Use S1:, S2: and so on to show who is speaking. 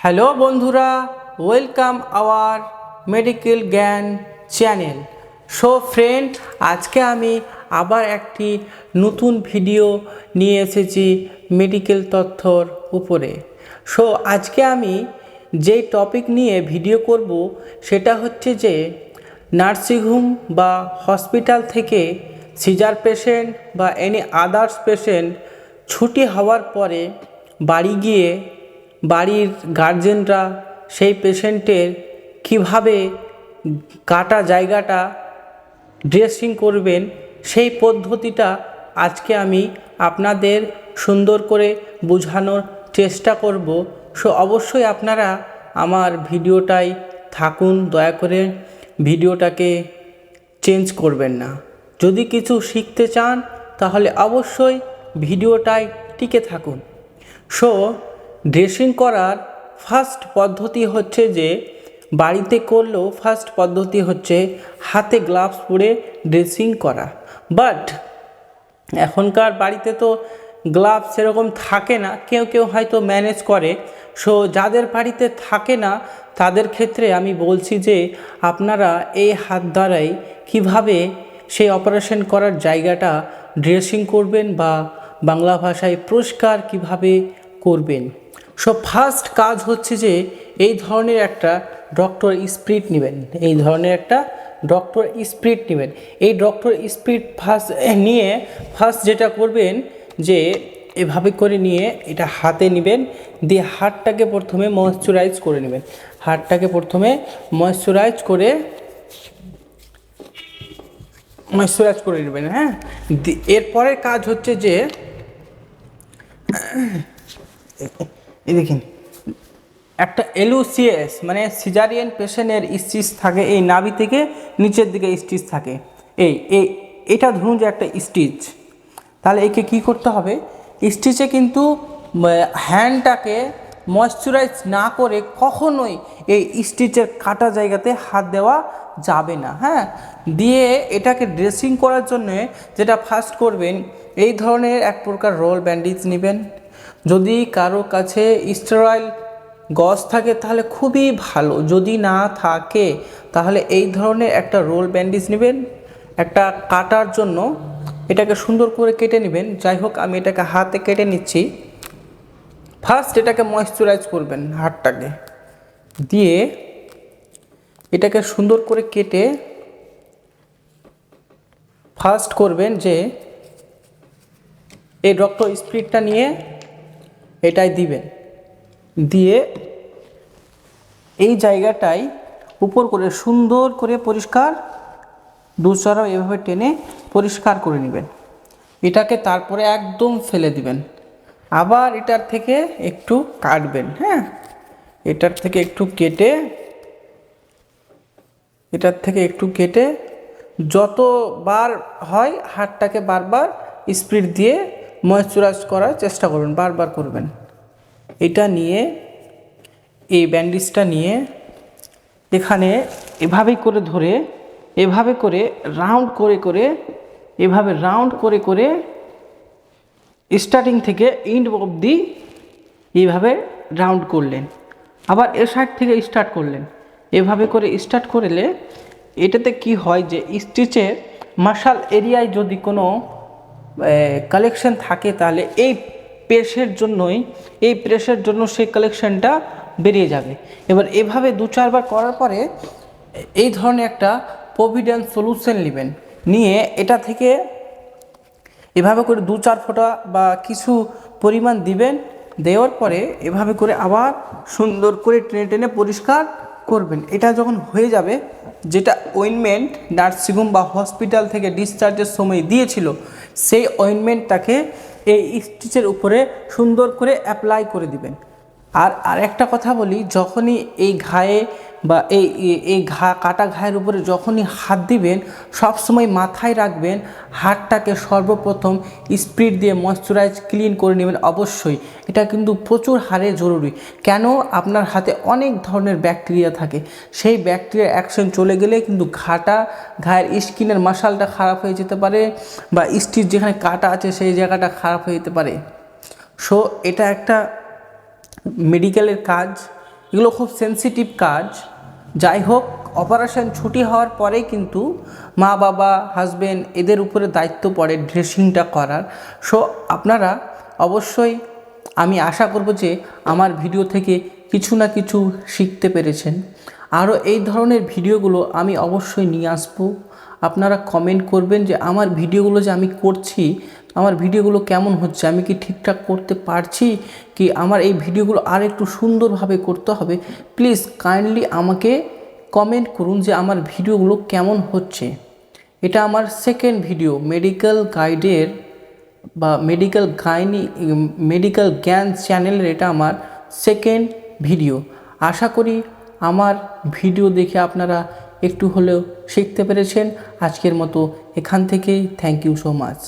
S1: Hello বন্ধুরা, welcome our medical জ্ঞান channel. So friend, আজকে আমি আবার একটি নতুন ভিডিও নিয়ে এসেছি মেডিকেল তথ্যর উপরে। সো আজকে আমি যেই টপিক নিয়ে ভিডিও করব, সেটা হচ্ছে যে নার্সিংহোম বা হসপিটাল থেকে সিজার পেশেন্ট বা এনি আদার্স পেশেন্ট ছুটি হওয়ার পরে বাড়ি গিয়ে বাড়ির গার্জেনরা সেই পেশেন্টের কীভাবে কাটা জায়গাটা ড্রেসিং করবেন, সেই পদ্ধতিটা আজকে আমি আপনাদের সুন্দর করে বোঝানোর চেষ্টা করব। সো অবশ্যই আপনারা আমার ভিডিওটাই থাকুন, দয়া করে ভিডিওটাকে চেঞ্জ করবেন না। যদি কিছু শিখতে চান, তাহলে অবশ্যই ভিডিওটাই টিকে থাকুন। সো ড্রেসিং করার ফার্স্ট পদ্ধতি হচ্ছে যে বাড়িতে করলেও ফার্স্ট পদ্ধতি হচ্ছে হাতে গ্লাভস পরে ড্রেসিং করা। বাট এখনকার বাড়িতে তো গ্লাভস সেরকম থাকে না, কেউ কেউ হয়তো ম্যানেজ করে। সো যাদের বাড়িতে থাকে না, তাদের ক্ষেত্রে আমি বলছি যে আপনারা এই হাত দ্বারাই কীভাবে সেই অপারেশন করার জায়গাটা ড্রেসিং করবেন বা বাংলা ভাষায় পুরস্কার কীভাবে করবেন। সো ফার্স্ট কাজ হচ্ছে যে এই ধরনের একটা ডক্টর স্প্রিট নেবেন। এই ধরনের একটা ডক্টর স্প্রিট নেবেন। এই ডক্টর স্প্রিট ফার্স্ট নিয়ে ফার্স্ট যেটা করবেন যে এভাবে করে নিয়ে এটা হাতে নেবেন, দিয়ে হাতটাকে প্রথমে ময়শ্চারাইজ করে নেবেন। হাতটাকে প্রথমে ময়শ্চারাইজ করে ময়শ্চারাইজ করে নেবেন হ্যাঁ? এরপরের কাজ হচ্ছে যে এই দেখুন। একটা এলুসিএস মানে সিজারিয়ান পেশেন্টের স্টিচ থাকে, এই নাভি থেকে নিচের দিকে স্টিচ থাকে। এই এই, এটা ধরুন যে একটা স্টিচ। তাহলে একে কি করতে হবে? স্টিচে কিন্তু হ্যান্ডটাকে ময়শ্চারাইজ না করে কখনোই এই স্টিচের কাটা জায়গাতে হাত দেওয়া যাবে না হ্যাঁ? দিয়ে এটাকে ড্রেসিং করার জন্য যেটা ফার্স্ট করবেন, এই ধরনের এক প্রকার রোল ব্যান্ডেজ নেবেন। যদি কারও কাছে স্টেরয়েল গজ থাকে, তাহলে খুবই ভালো। যদি না থাকে, তাহলে এই ধরনের একটা রোল ব্যান্ডেজ নেবেন, একটা কাটার জন্য এটাকে সুন্দর করে কেটে নেবেন। যাই হোক, আমি এটাকে হাতে কেটে নিচ্ছি। ফার্স্ট এটাকে ময়শ্চারাইজ করবেন হাতটাকে। দিয়ে এটাকে সুন্দর করে কেটে ফার্স্ট করবেন যে এই ডক্টর স্প্রিটটা নিয়ে এটাই দিবেন দিয়ে এই জায়গাটাই উপর করে সুন্দর করে পরিষ্কার দুচারাও এভাবে টেনে পরিষ্কার করে নেবেন। এটাকে তারপরে একদম ফেলে দিবেন। আবার এটার থেকে একটু কাটবেন হ্যাঁ? এটার থেকে একটু কেটে, এটার থেকে একটু কেটে যতবার হয় হাতটাকে বারবার স্পিড দিয়ে ময়শ্চারাইজ করার চেষ্টা করবেন, বারবার করবেন। এটা নিয়ে, এই ব্যান্ডেজটা নিয়ে, এখানে এভাবেই করে ধরে, এভাবে করে রাউন্ড করে করে, এভাবে রাউন্ড করে করে স্টার্টিং থেকে ইন্ড অবধি এইভাবে রাউন্ড করলেন। আবার এ সাইড থেকে স্টার্ট করলেন। এভাবে করে স্টার্ট করলে এটাতে কি হয় যে স্টিচের মাসাল এরিয়ায় যদি কোনো কালেকশন থাকে, তাহলে এই প্রেসের জন্যই, এই প্রেসের জন্য সেই কালেকশনটা বেরিয়ে যাবে। এবার এভাবে দু চারবার করার পরে, এই ধরনের একটা প্রভিডেন্স সলিউশন নেবেন। নিয়ে এটা থেকে এভাবে করে দু চার ফোঁটা বা কিছু পরিমাণ দিবেন, দেওয়ার পরে এভাবে করে আবার সুন্দর করে টেনে টেনে পরিষ্কার করবেন। এটা যখন হয়ে যাবে, যেটা অয়েনমেন্ট নার্সিংহোম বা হসপিটাল থেকে ডিসচার্জের সময় দিয়েছিল, সেই অয়েনমেন্টটাকে এই স্টিচের উপরে সুন্দর করে অ্যাপ্লাই করে দিবেন। আর আরেকটা কথা বলি, যখনই এই ঘায়ে বা এই, এই- ঘা, কাটা ঘায়ের উপরে যখনই হাত দিবেন, সবসময় মাথায় রাখবেন, হাতটাকে সর্বপ্রথম স্পিড দিয়ে ময়শ্চারাইজ ক্লিন করে নেবেন অবশ্যই। এটা কিন্তু প্রচুর হারে জরুরি। কেন? আপনার হাতে অনেক ধরনের ব্যাকটেরিয়া থাকে। সেই ব্যাকটেরিয়া অ্যাকশন চলে গেলে কিন্তু ঘাটা, ঘায়ের স্কিনের মাসালটা খারাপ হয়ে যেতে পারে বা স্টির যেখানে কাটা আছে সেই জায়গাটা খারাপ হয়ে যেতে পারে। সো এটা একটা মেডিকেলের কাজ। এগুলো খুব সেন্সিটিভ কাজ। যাই হোক অপারেশন ছুটি হওয়ার পরে কিন্তু মা, বাবা হাজবেন্ড এদের উপরে দায়িত্ব পড়ে ড্রেসিংটা করার। সো আপনারা অবশ্যই আমি আশা করব যে আমার ভিডিও থেকে কিছু না কিছু শিখতে পেরেছেন। আরও এই ধরনের ভিডিওগুলো আমি অবশ্যই নিয়ে আসব। আপনারা কমেন্ট করবেন যে আমার ভিডিওগুলো যে আমি করছি, আমার ভিডিওগুলো কেমন হচ্ছে, আমি কি ঠিকঠাক করতে পারছি, কি আমার এই ভিডিওগুলো আর একটু সুন্দরভাবে করতে হবে প্লিজ কাইন্ডলি আমাকে কমেন্ট করুন যে আমার ভিডিওগুলো কেমন হচ্ছে। এটা আমার সেকেন্ড ভিডিও মেডিকেল গাইডের বা মেডিকেল গাইনি মেডিকেল জ্ঞান চ্যানেলের এটা আমার সেকেন্ড ভিডিও আশা করি আমার ভিডিও দেখে আপনারা একটু হলেও শিখতে পেরেছেন। আজকের মতো এখান থেকেই থ্যাংক ইউ সো মাচ